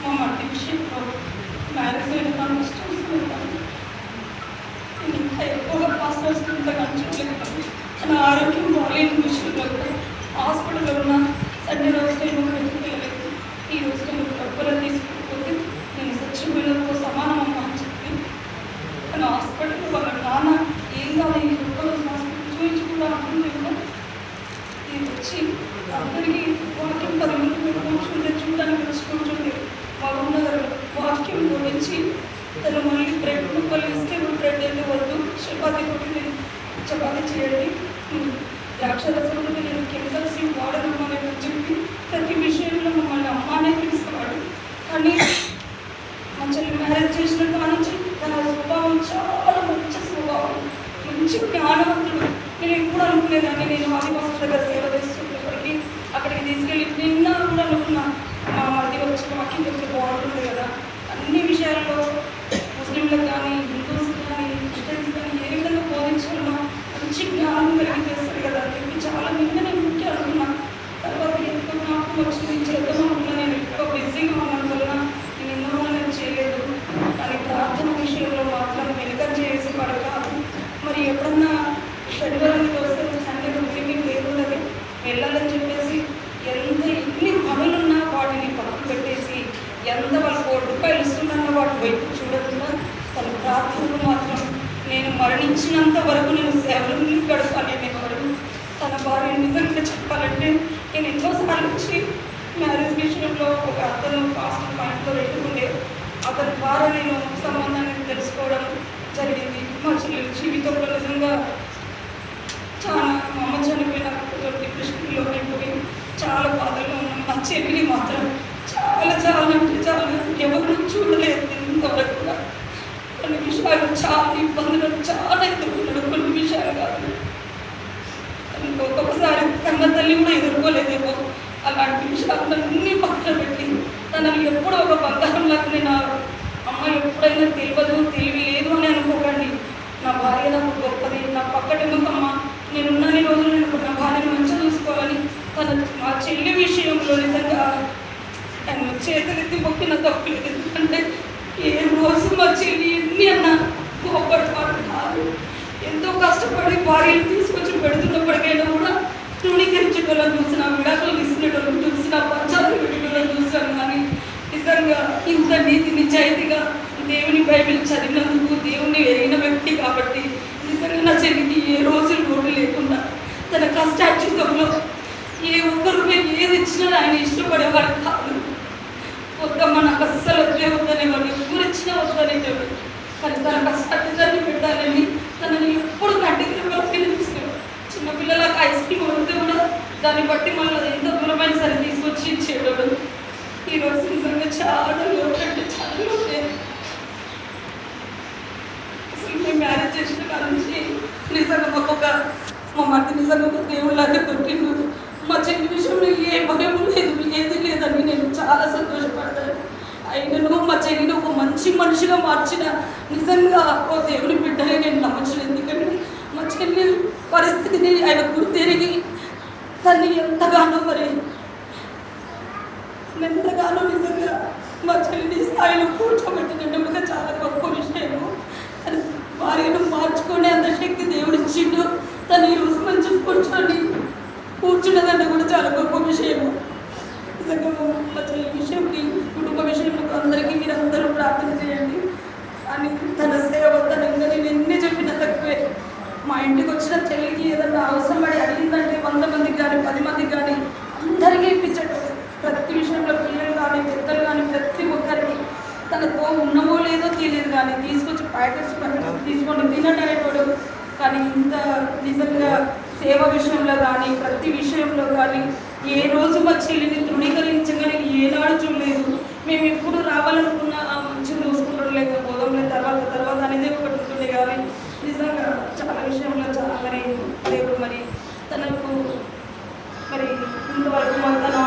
మా మట్టి విషయంలో మ్యారేజ్ అయిన ఇష్టం వస్తున్నాను నేను ఇంకా ఎక్కువగా పాస్టర్స్ ఇంత కనిపించలేదు నా ఆరోగ్యం బాగాలేని విషయంలో కూడా హాస్పిటల్లో ఉన్న సండే రోజు నేను బయటికి వెళ్ళలేదు ఈ రోజు నేను డబ్బులు తీసుకుపోతే నేను చచ్చిపోయినతో సమానం అమ్మా అని చెప్పి. తన హాస్పిటల్లో వాళ్ళ నాన్న ఏం కాదు వచ్చి అందరికీ వాక్యం పది మంది కూర్చుంటే చూడడానికి వచ్చి కూర్చుంటే బాగున్నారు వాక్యం గురించి తను మళ్ళీ బ్రెడ్ ముక్కలు ఇస్తే బ్రెడ్ అయితే వద్దు. చపాతి కొట్టి నేను చపాతీ చేయండి. ద్రాక్ష రసంలో నేను కెమికల్స్ వాడను అని చెప్పి ప్రతి విషయంలో మమ్మల్ని అమ్మానే పిలుస్తున్నాడు కానీ మంచిగా మ్యారేజ్ చేసిన కాడ తన స్వభావం చాలా మంచి స్వభావం. మంచి జ్ఞానవంతుడు. నేను ఎప్పుడు అనుకునేదాన్ని నేను ఆదివాసుల దగ్గర సేవ చేస్తాను అక్కడికి తీసుకెళ్ళి నిన్న కూడా అనుకున్నా మా మధ్య వచ్చి వాక్యం చెప్తే బాగుంటుంది కదా అన్ని విషయాల్లో ముస్లింలకు కానీ హిందూస్ కానీ క్రిస్టియన్స్ కానీ ఏ విధంగా బోధించాలన్నా మంచి జ్ఞానం కలిగి చేస్తారు కదా అని చెప్పి చాలా నిన్న నేను ముఖ్యం అనుకున్నా తర్వాత ఎంతో నాకు వచ్చింది చేద్దాం అనుకున్నా నేను ఎక్కువ బిజీగా ఉన్నాను వలన నేను ఎన్నో నేను చేయలేదు కానీ ప్రార్థన విషయంలో మాత్రం వెనుక చేసి వాడు కాదు మరి ఎప్పుడన్నా శనివారానికి వస్తే సండే మీటింగ్ లేకుండా వెళ్ళాలని చెప్పేసి ఎంత ఎన్ని పనులున్నా వాటిని పక్కన పెట్టేసి ఎంత వాళ్ళకి కోటి రూపాయలు ఇస్తున్నా వాటి వైపు చూడకుండా తన ప్రార్థనలు మాత్రం నేను మరణించినంత వరకు నేను సేవలు గడపాలి అనేవాడు తన భార్య నిజంగా చెప్పాలంటే నేను ఎన్నోసార్లు వచ్చి మ్యారేజ్ విషయంలో ఒక అతను పాస్ట్ పాయింట్లో పెట్టుకుండే అతని ద్వారా నేను సంబంధాన్ని తెలుసుకోవడం జరిగింది. మా చెల్లెలు జీవితంలో నిజంగా చాలా మా అమ్మ చనిపోయిన కొంచెం డిప్రెషన్లో అయిపోయి చాలా బాధలో ఉన్నాం మాత్రం చాలా చాలా అంటే చాలా ఎవరు చూడలేదు ఇంతవరకు. కూడా కొన్ని విషయాలు చాలా ఇబ్బందులు చాలా ఎదుర్కొన్నాడు కొన్ని విషయాలు కాదు. ఒక్కొక్కసారి కన్న తల్లి కూడా ఎదుర్కోలేదేమో. అలాంటి విషయాలన్నీ పక్కన పెట్టి తనని ఎప్పుడో ఒక బంగారం లాగా నేను అమ్మాయి అమ్మ ఎప్పుడైనా తెలియదు తెలివి లేదు అని అనుకోకండి. నా భార్య నాకు గొప్పది నా పక్కటేమో నేను ఉన్నన్ని రోజులు నేను నా భార్యను మంచిగా చూసుకోవాలని తన మా చెల్లి విషయంలోనే నిజంగా ఆయన చేతులెత్తి మొక్కిన తప్పు లేదు ఎందుకంటే ఏ రోజు మా చెల్లి ఎన్ని అన్నా కోపడతాడు కాదు. ఎంతో కష్టపడి భార్యను తీసుకొచ్చి పెడుతున్నప్పటికైనా కూడా తృణీకరించేటోళ్ళని చూసిన విడాకులు తీసుకునేటోళ్ళని చూసిన పంచాలు పెట్టేటోళ్ళని చూసాను కానీ నిజంగా ఇంత నీతి నిజాయితీగా దేవుని బైబిల్ చదివినందుకు దేవుణ్ణి ఎరిగిన వ్యక్తి కాబట్టి నిజంగా నా చెల్లికి ఏ రోజు లోటు లేకుండా తన కష్టార్జితంలో ఏ ఒక్కరు ఏది ఇచ్చినా ఆయన ఇష్టపడేవాడు కాదు. వద్దమ్మ నాకు అస్సలు వద్దే వద్దనేవాడు ఎవరు ఇచ్చినా వద్దనేవాడు కానీ తన కష్టార్జితాన్ని పెట్టాలని తనని ఎప్పుడు కంటికి రెప్పలకి చూసేవాడు చిన్నపిల్లలకు ఐస్ క్రీమ్ వస్తే కూడా దాన్ని బట్టి మళ్ళీ ఎంత దూరమైన సరే తీసుకొచ్చి ఇచ్చేవాడు. ఈరోజు నిజంగా చాలా లోటు అంటే చాలా లోటే. అసలు మేము మ్యారేజ్ చేసిన కాడ నుంచి నిజంగా మాకు ఒక మా మధ్య నిజంగా ఒక దేవుళ్ళగా దొరికిండు మా చెల్లి విషయంలో ఏ భయం లేదు ఏది లేదని నేను చాలా సంతోషపడతాను అయినను మా చెల్లిని ఒక మంచి మనిషిగా మార్చిన నిజంగా ఓ దేవుని బిడ్డని నేను నమ్మచ్చు ఎందుకంటే మా చెల్లి పరిస్థితిని ఆయన గుర్తిరిగి తన్ని ఎంతగానో మరి ఎంతగానో నిజంగా మా చెల్లిని స్థాయిలో కూర్చోబెట్టినందుకు చాలా గొప్ప విషయము. తన భార్యను మార్చుకునే అంత శక్తి దేవుడు ఇచ్చిండు తను ఈ రోజు మంచి కూర్చొని కూర్చున్నదంటే కూడా చాలా గొప్ప విషయము నిజంగా మా చెల్లి విషయంకి కుటుంబ విషయంలో అందరికీ మీరు అందరూ ప్రార్థన చేయండి అని తన సేవ తన ఇంకా నేను ఎన్ని చెప్పినా తక్కువే మా ఇంటికి వచ్చిన చెల్లికి ఏదన్నా అవసరం పడి అడిగిందంటే వంద మందికి కానీ పది మందికి కానీ అందరికీ ఇప్పించేటోడు ప్రతి విషయంలో పిల్లలు కానీ పెద్దలు కానీ ప్రతి ఒక్కరికి తనతో ఉన్నమో తెలియదు కానీ తీసుకొచ్చి ప్యాకెట్స్ ప్యాకెట్స్ తీసుకొని తినటనేటోడు కానీ ఇంత నిజంగా సేవ విషయంలో కానీ ప్రతి విషయంలో కానీ ఏ రోజు మా చెల్లిని తృణీకరించగానే ఏనాడు చూడలేదు. మేము ఎప్పుడు రావాలనుకున్న ఆ మంచిగా చూసుకుంటాం లేక పోదాం తర్వాత తర్వాత అనేది ఒకటి ఉంటుంది కానీ నిజంగా చాలా విషయంలో చాలా మరి దేవుడు మరి తనకు మరి ఇంతవరకు మరి తన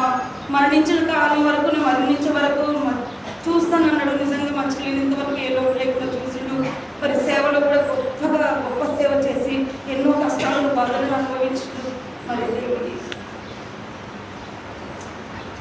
మరణించిన కాలం వరకు మరణించే వరకు మ- చూస్తానన్నాడు.